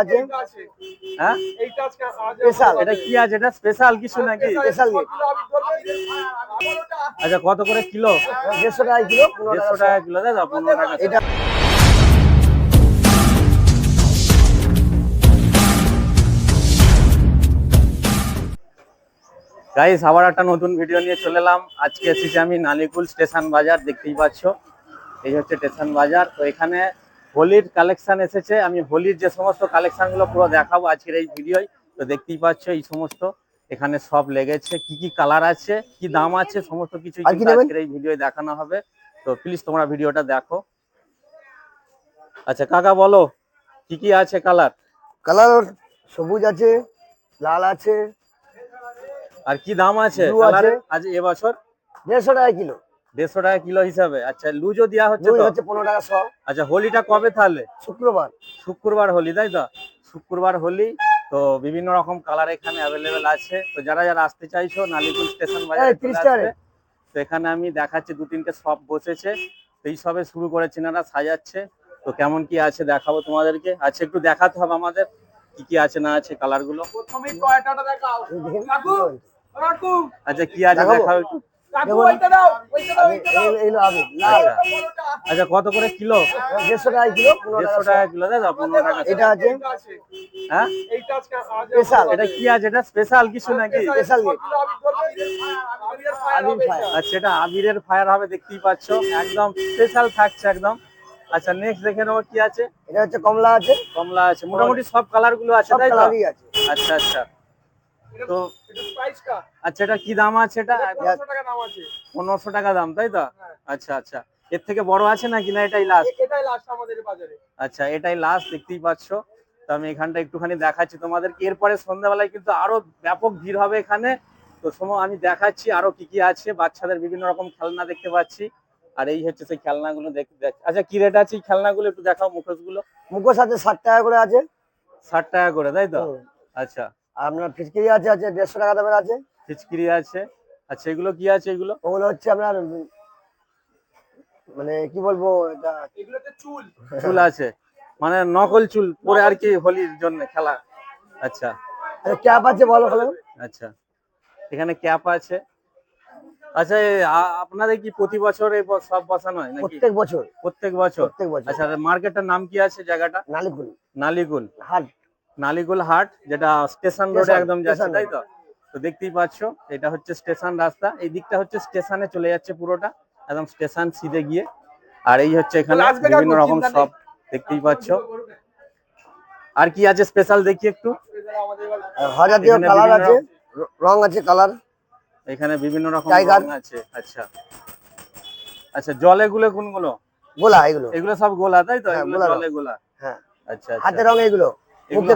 আছে। হ্যাঁ? স্পেশাল। এটা কি আছে? এটা স্পেশাল কিছু নাকি? স্পেশাল আচ্ছা কত করে কিলো? দেড়শো টাকা কিলো দেড়শো টাকা কিলো তাই পনেরো টাকা। এটা গাইস আবার একটা নতুন ভিডিও নিয়ে চলে এলাম। আজকে এসেছি আমি নালিকুল স্টেশন বাজার দেখতেই পাচ্ছ। এই হচ্ছে স্টেশন বাজার। তো এখানে হোলির কালেকশন এসেছে। আমি হোলির যে সমস্ত কালেকশনগুলো পুরো দেখাবো আজকের এই ভিডিওয় তো দেখতেই পাচ্ছ এই সমস্ত। এখানে সব লেগেছে। কি কি কালার আছে কি দাম আছে সমস্ত কিছু আজকের এই ভিডিওয় দেখানো হবে। তো প্লিজ তোমরা ভিডিওটা দেখো। আচ্ছা কাকা বলো কি কি আছে কালার কালার সবুজ আছে লাল আছে আর কি দাম আছে? Blue কালার আছে। আজ এবছর দেড়শো টাকা কিলো। দেড়শো টাকা কিলো হিসাবে। আচ্ছা লুজও দেওয়া হচ্ছে হচ্ছে পনেরো টাকা শো আচ্ছা হোলিটা কবে তাহলে? শুক্রবার। শুক্রবার হোলি তাই তো? শুক্রবার হোলি তো বিভিন্ন রকম কালার এখানে অ্যাভেলেবেল আছে। তো যারা যারা আসতে চাইছো নালিকুল স্টেশন বাজারে এই, 30 টাকা রে। তো এখানে আমি দেখাচ্ছি দু তিনটে শপ বসেছে। তো এই সবে শুরু করেছে না সাজাচ্ছে। তো কেমন কি আছে দেখাবো তোমাদেরকে? আচ্ছা একটু দেখাতে হবে আমাদের কি কি আছে না আছে কালারগুলো। প্রথমেই টয়টাটা দেখাও। আচ্ছা কি আছে দেখাবো? দেখাও একটু। আচ্ছা। আচ্ছা কত করে কিলো? দেড়শো টাকা কিলো দেড়শো টাকা কিলো তাই পনেরো টাকা এটা আছে। হ্যাঁ? এইটা আজকে আজ স্পেশাল। এটা কি আছে? এটা স্পেশাল কিছু নাকি? স্পেশাল। আচ্ছা এটা আবিরের ফায়ার হবে দেখতেই পাচ্ছ। একদম স্পেশাল থাকছে একদম। আচ্ছা নেক্সট দেখে নেব কি আছে। এটা হচ্ছে কমলা আছে। কমলা আছে। মোটামুটি সব কালারগুলো আছে তাই তো? আচ্ছা আচ্ছা। তো আচ্ছা এটা কি দাম আছে এটা? 500 টাকা দাম আছে। পনেরোশো টাকা দাম তাই তো? হ্যাঁ। আচ্ছা আচ্ছা। এর থেকে বড় আছে নাকি না এটাই লাস্ট এটাই লাস্ট আমাদের বাজারে। আচ্ছা এটাই লাস্ট দেখতেই পাচ্ছ। তো আমি এখানটা একটুখানি দেখাচ্ছি তোমাদেরকে। এরপরে সন্ধ্যাবেলায় কিন্তু আরও ব্যাপক ভিড় হবে এখানে। তো সময় আমি দেখাচ্ছি আরও কি কি আছে। বাচ্চাদের বিভিন্ন রকম খেলনা দেখতে পাচ্ছি। আর এই হচ্ছে সেই খেলনাগুলো দেখ দেখ- আচ্ছা কি রেট আছে এই খেলনাগুলো? একটু দেখাও মুখোশগুলো। মুখোশ আছে ষাট টাকা করে আছে। ষাট টাকা করে তাই তো? আচ্ছা। আপনার ফিচকিরি আছে আছে দেড়শো টাকা দামের আছে। ফিচকিরি আছে। আচ্ছা এগুলো কি আছে এগুলো? ওগুলো হচ্ছে আপনার মানে কি বলব এটা এগুলোতে চুল। চুল আছে। মানে নকল চুল পরে আর কি হোলির জন্য খেলা। আচ্ছা। ক্যাপ আছে বলো হলো আচ্ছা। এখানে ক্যাপ আছে। আচ্ছা আপনাদের কি প্রতি বছর এই সব বসানো হয় নাকি? প্রত্যেক বছর। প্রত্যেক বছর? প্রত্যেক বছর। আচ্ছা মার্কেটের নাম কি আছে জায়গাটা? নালিকুল নালিগুল হাট। নালিগুল হাট যেটা স্টেশন রোডে স্টেশন, একদম যাচ্ছে তাই তো তো দেখতেই পাচ্ছ এটা হচ্ছে স্টেশন রাস্তা। এই দিকটা হচ্ছে স্টেশনে চলে যাচ্ছে পুরোটা একদম স্টেশন সিধে গিয়ে। আর এই হচ্ছে এখানে বিভিন্ন রকম সব দেখতেই পাচ্ছ। আর কি আছে স্পেশাল দেখি একটু? কালার আছে রং আছে কালার এখানে বিভিন্ন রকম রং আছে আচ্ছা। আচ্ছা জলে গুলো কোনগুলো? গোলা এগুলো। এগুলো সব গোলা তাই তো? হ্যাঁ, জলে গোলা। হ্যাঁ। আচ্ছা হাতে আচ্ছা রং এগুলো। এগুলো মুখে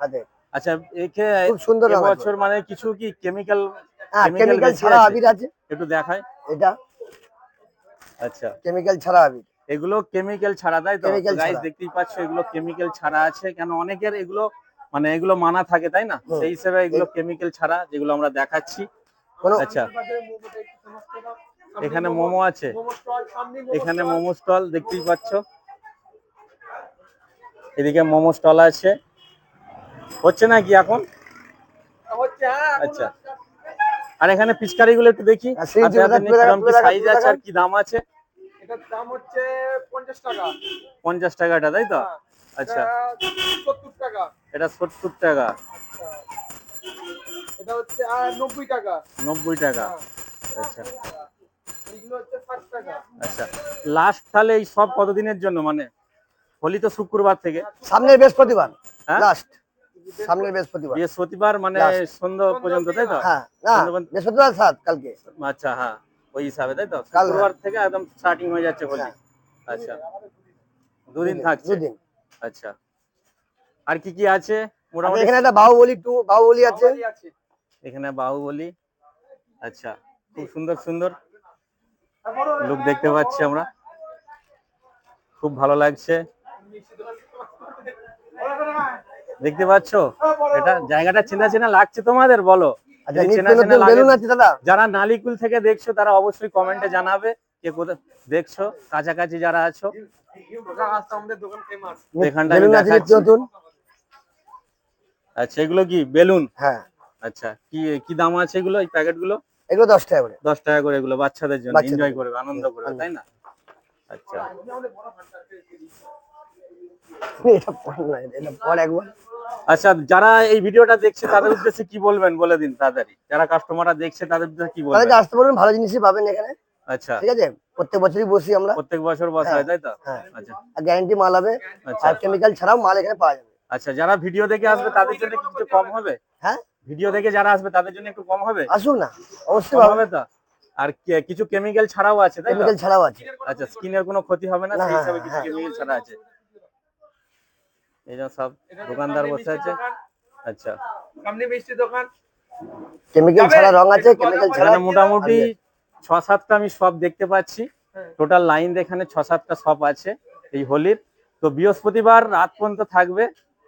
হাতের। আচ্ছা একে খুব সুন্দর বছর মানে কিছু কি কেমিক্যাল কেমিক্যাল ছাড়া? আবির আছে। একটু দেখায় এটা। আচ্ছা। কেমিক্যাল ছাড়া আবির। এগুলো কেমিক্যাল ছাড়া তাই তো? গাইস দেখতেই পাচ্ছ এগুলো কেমিক্যাল ছাড়া আছে কেন অনেকের এগুলো মানে এগুলো মানা থাকে তাই না? সেই হিসেবে এগুলো কেমিক্যাল ছাড়া যেগুলো আমরা দেখাচ্ছি। আচ্ছা। এখানে মোমো- আছে। এখানে মোমো স্টল দেখতেই পাচ্ছ। এদিকে মোমো স্টল আছে। হচ্ছে নাকি এখন? হচ্ছে হ্যাঁ এখন আচ্ছা। আর এখানে পিচকারি গুলো একটু দেখি। কি সাইজ আছে আর কি দাম আছে? দাম হচ্ছে পঞ্চাশ টাকা। পঞ্চাশ টাকাটা তাই তো? হ্যাঁ। আচ্ছা। সত্তর টাকা। এটা সত্তর টাকা। এটা হচ্ছে নব্বই। আচ্ছা। টাকা। আচ্ছা। লাস্ট তাহলে এই সব কতদিনের জন্য মানে? হোলি তো শুক্রবার থেকে। সামনের বৃহস্পতিবার হ্যাঁ? লাস্ট সামনের বৃহস্পতিবার। বৃহস্পতিবার মানে সন্ধ্যা পর্যন্ত তাই তো? হ্যাঁ না বৃহস্পতিবার সাত কালকে। আচ্ছা হ্যাঁ ওই হিসাবে তাই তো? কাল, শুক্রবার থেকে একদম স্টার্টিং হয়ে যাচ্ছে হোলি। হ্যাঁ। আচ্ছা। দুদিন থাকছে? দুদিন। আচ্ছা। আর কি কি আছে? মোটামুটি এখানে একটা বাহুবলি টু বাহুবলি আছে। এখানে বাহুবলি। আচ্ছা খুব সুন্দর সুন্দর লুক দেখতে পাচ্ছি আমরা। খুব ভালো লাগছে। দেখতে পাচ্ছ? এটা জায়গাটা চেনা চেনা লাগছে তোমাদের বলো। আচ্ছা যারা নালিকুল থেকে দেখছ তারা অবশ্যই কমেন্টে জানাবে কে কোথায় দেখছ কাছাকাছি যারা আছো। এখানটা আচ্ছা এগুলো কি? বেলুন? হ্যাঁ। আচ্ছা কি কি দাম আছে এগুলো এই প্যাকেটগুলো এগুলো দশ টাকা করে। দশ টাকা করে এগুলো বাচ্চাদের জন্য। এনজয়। করবে আনন্দ করবে তাই না? আচ্ছা। এটা এটা একবার। আচ্ছা যারা এই ভিডিওটা দেখছে তাদের উদ্দেশ্যে কি বলবেন? বলে দিন তাড়াতাড়ি। যারা কাস্টমাররা দেখছে তাদের উদ্দেশ্যে কি বলবেন? আসতে পারবেন ভালো জিনিসই পাবেন এখানে। আচ্ছা। ঠিক আছে? প্রত্যেক বছরই বসি আমরা। প্রত্যেক বছর বসা হয় তাই তো? হ্যাঁ। আচ্ছা। গ্যারান্টি মাল হবে। আচ্ছা। আর কেমিক্যাল ছাড়াও মাল এখানে পাওয়া যাবে। আচ্ছা যারা ভিডিও দেখে আসবে তাদের জন্য কি কিছু কম হবে? হ্যাঁ? ভিডিও দেখে যারা আসবে তাদের জন্য একটু কম হবে? আসুন না অবশ্যই হবে তো? আর কিছু কেমিক্যাল ছাড়াও আছে তাই কেমিক্যাল ছাড়াও আছে। আচ্ছা স্কিনের কোনো ক্ষতি হবে না? সেই হ্যাঁ, হিসাবে কিছু হ্যাঁ। কেমিক্যাল ছাড়া আছে। এই সব দোকানদার বসে আছে। আচ্ছা। সামনে মিষ্টি দোকান। কেমিক্যাল ছাড়া রং আছে কেমিক্যাল ছাড়া মোটামুটি ছ সাতটা আমি সব দেখতে পাচ্ছি। টোটাল লাইন এখানে ছ সাতটা শপ আছে এই হোলির। তো বৃহস্পতিবার রাত পর্যন্ত থাকবে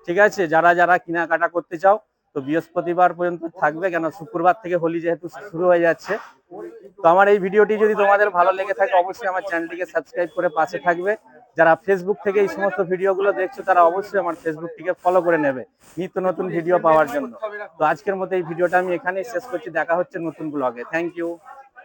ঠিক আছে? যারা যারা কেনাকাটা করতে চাও তো বৃহস্পতিবার পর্যন্ত থাকবে কেন শুক্রবার থেকে হোলি যেহেতু শুরু হয়ে যাচ্ছে। তো আমার এই ভিডিওটি যদি তোমাদের ভালো লেগে থাকে অবশ্যই আমার চ্যানেলটিকে সাবস্ক্রাইব করে পাশে থাকবে। যারা ফেসবুক থেকে এই সমস্ত ভিডিওগুলো দেখছ, তারা অবশ্যই আমার ফেসবুকটিকে ফলো করে নেবে নিত্য নতুন ভিডিও পাওয়ার জন্য। তো আজকের মতো এই ভিডিওটা আমি এখানেই শেষ করছি। দেখা হচ্ছে নতুন ব্লগে থ্যাংক ইউ